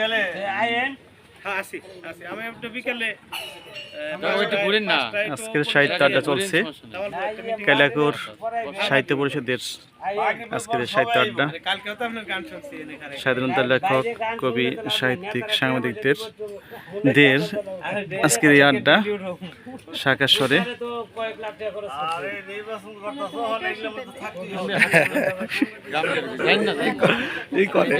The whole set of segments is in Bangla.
निकले। आए হ্যাঁ আসি আসি। আমি একটু বিকালে ওইটা ঘুরেন না। আজকের সাহিত্য আড্ডা চলছে। কালিয়াকুর সাহিত্য পরিষদের আজকের সাহিত্য আড্ডা। কালকেও তো আপনার গান শুনছি এখানে। স্বাধীনতা লেখক কবি সাহিত্যিক সাংবাদিকদের দের আজকের এই আড্ডা না। এই করে।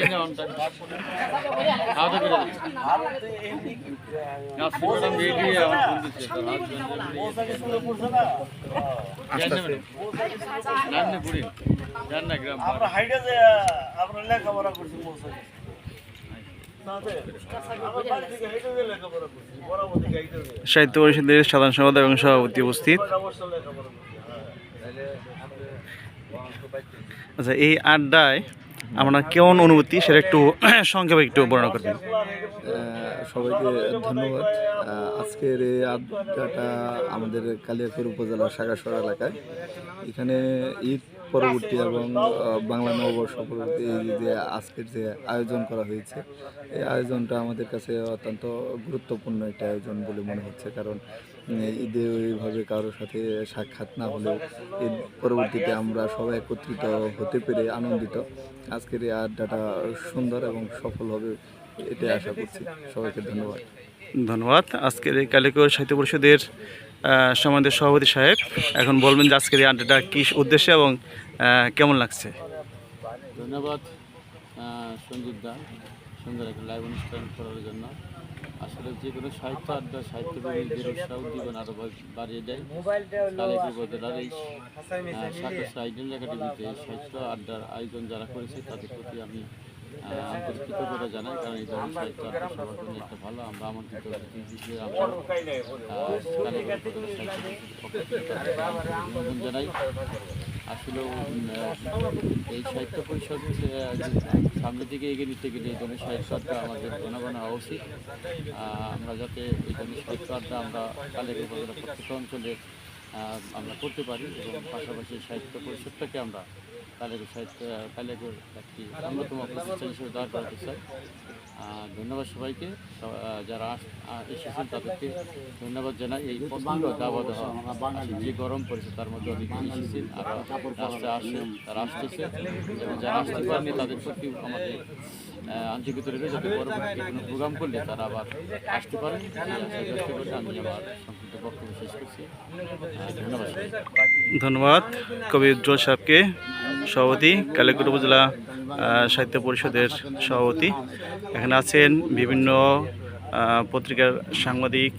সাহিত্য পরিষদের সাধারণ সম্পাদক এবং সভাপতি উপস্থিত। আচ্ছা এই আড্ডায় আমরা কেমন অনুভূতি সেটা একটু সংক্ষেপে একটু বর্ণনা করবেন। সবাইকে ধন্যবাদ। আজকের এই আড্ডাটা আমাদের কালিয়াপুর উপজেলা সাগাসর এলাকায়। এখানে ঈদ পরবর্তী এবং বাংলা নববর্ষ পরবর্তী যে আজকের যে আয়োজন করা হয়েছে, এই আয়োজনটা আমাদের কাছে অত্যন্ত গুরুত্বপূর্ণ একটা আয়োজন বলে মনে হচ্ছে। কারণ ঈদে ওইভাবে কারোর সাথে সাক্ষাৎ না হলেও ঈদ পরবর্তীতে আমরা সবাই একত্রিত হতে পেরে আনন্দিত। আজকের এই আড্ডাটা সুন্দর এবং সফল হবে এটাই আশা করছি। সবাইকে ধন্যবাদ। ধন্যবাদ। আজকের এই কালিয়াকুর সাহিত্য পরিষদের সম্মানিত সভাপতি সাহেব, এখন বলবেন যে আজকের এই আড্ডাটা কী উদ্দেশ্যে এবং কেমন লাগছে? ধন্যবাদ সঞ্জীব দা। সুন্দর একটা লাইভ অনুষ্ঠান করার জন্য। আসলে যে কোনো সাহিত্য আড্ডা, সাহিত্য প্রেমীদের উৎসাহ জীবন আরও বাড়িয়ে দেয়। বদলার এই সাহিত্য আড্ডার আয়োজন যারা করেছে, তাদের প্রতি আমি জানাই কারণ এই ধরনের সাহিত্য আড্ডা সবার জন্য একটা ভালো আমরা আমন্ত্রিত অভিনন্দন জানাই আসলে এই সাহিত্য পরিষদ সামনের দিকে এগিয়ে নিতে গেলে এই সাহিত্য আমাদের ঘন হওয়া উচিত। আমরা যাতে এই ধরনের সাহিত্য আড্ডা আমরা বদলার প্রত্যেক অঞ্চলে আহ, আমরা করতে পারি এবং পাশাপাশি সাহিত্য পরিষদটাকে আমরা কালেকুর সাহিত্য কালেকুর একটি অন্যতম প্রতিষ্ঠান হিসেবে দাঁড় করাতে চাই। ধন্যবাদ সবাইকে। যারা এসেছেন তাদেরকে ধন্যবাদ জানাই। এই প্রচণ্ড দাবা দেওয়া যে গরম পড়েছে তার মধ্যে অনেকে এসেছেন আর রাস্তায় আসেন তারা আসতেছে। এবং যারা আসতে পারেনি তাদের প্রতি আমাদের আন্তরিকতা যাতে প্রোগ্রাম করলে তারা আবার আসতে আমি সংক্ষিপ্ত বক্তব্য শেষ করছি। ধন্যবাদ। ধন্যবাদ কবি উজ্জ্বল সাহেবকে, সভাপতি, কালিয়াকুট উপজেলা সাহিত্য পরিষদের সভাপতি। এখানে আছেন বিভিন্ন পত্রিকার সাংবাদিক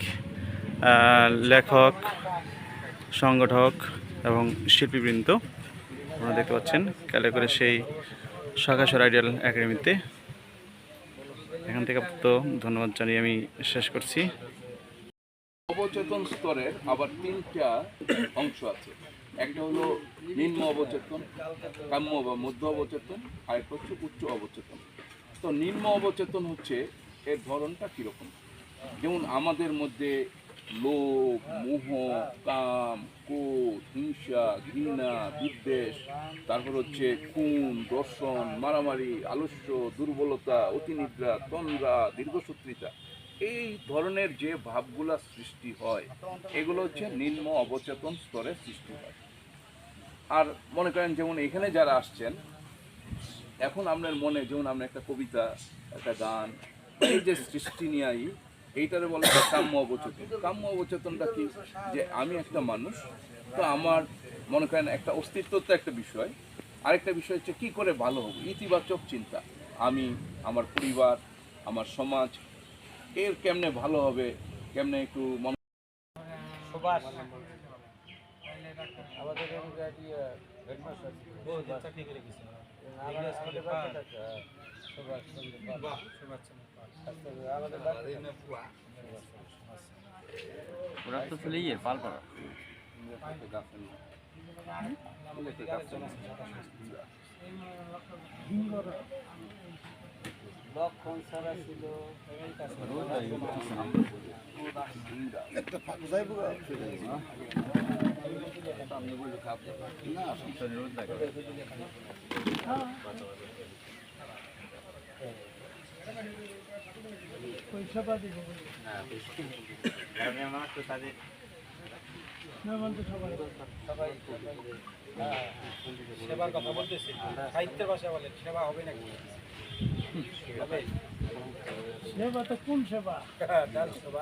লেখক, সংগঠক এবং শিল্পীবৃন্দ। আপনারা দেখতে পাচ্ছেন, কালিয়াকুটের সেই শাখাসর আইডিয়াল একাডেমিতে এখান থেকে আপাতত ধন্যবাদ জানিয়ে আমি শেষ করছি। অবচেতন স্তরের আবার তিনটা অংশ আছে। একটা হলো নিম্ন অবচেতন, কাম্য বা মধ্য অবচেতন, আর একটা হচ্ছে উচ্চ অবচেতন। তো নিম্ন অবচেতন হচ্ছে এর ধরনটা কীরকম? যেমন আমাদের মধ্যে লোভ মোহ, কাম, ক্রোধ, হিংসা, ঘৃণা, বিদ্বেষ। তারপর হচ্ছে খুন, দর্শন, মারামারি, আলস্য, দুর্বলতা, অতিনিদ্রা, তন্দ্রা দীর্ঘসূত্রিতা এই ধরনের যে ভাবগুলা সৃষ্টি হয়, এগুলো হচ্ছে নিম্ন অবচেতন স্তরে সৃষ্টি হয়। আর মনে করেন যেমন এখানে যারা আসছেন, এখন আপনার মনে, যেমন আপনি একটা কবিতা, একটা গান, এই যে সৃষ্টি নিয়ে আই এইটারে বলা হয় কাম্য অবচেতন। কাম্য অবচেতনটা কি? যে আমি একটা মানুষ তো আমার মনে করেন একটা অস্তিত্ব তো একটা বিষয়। আরেকটা বিষয় হচ্ছে কী করে ভালো হব? ইতিবাচক চিন্তা। আমি আমার পরিবার আমার সমাজ এর কেমনে ভালো হবে? কেমনে একটু মন সুভাষ। আমাদের এলাকায় হেডমাস্টার চাকরি করে গেছে আমাদের বাচ্চাটা সুভাষ চন্দ্র সেবার কথা বলতেছি সাহিত্যের ভাষা বলেন সেবা হবে নাকি সেবা তো কোন সেবা সেবা